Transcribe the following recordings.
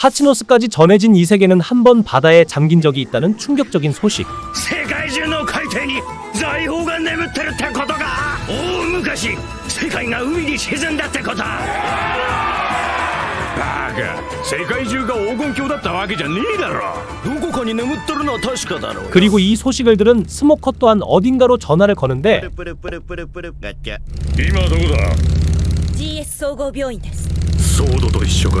하치노스까지 전해진 이 세계는 한 번 바다에 잠긴 적이 있다는 충격적인 소식. 그리고 이 소식을 들은 스모커 또한 어딘가로 전화를 거는데 GS 総合病院ですソード一緒か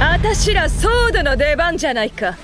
あたしらソードの出番じゃないか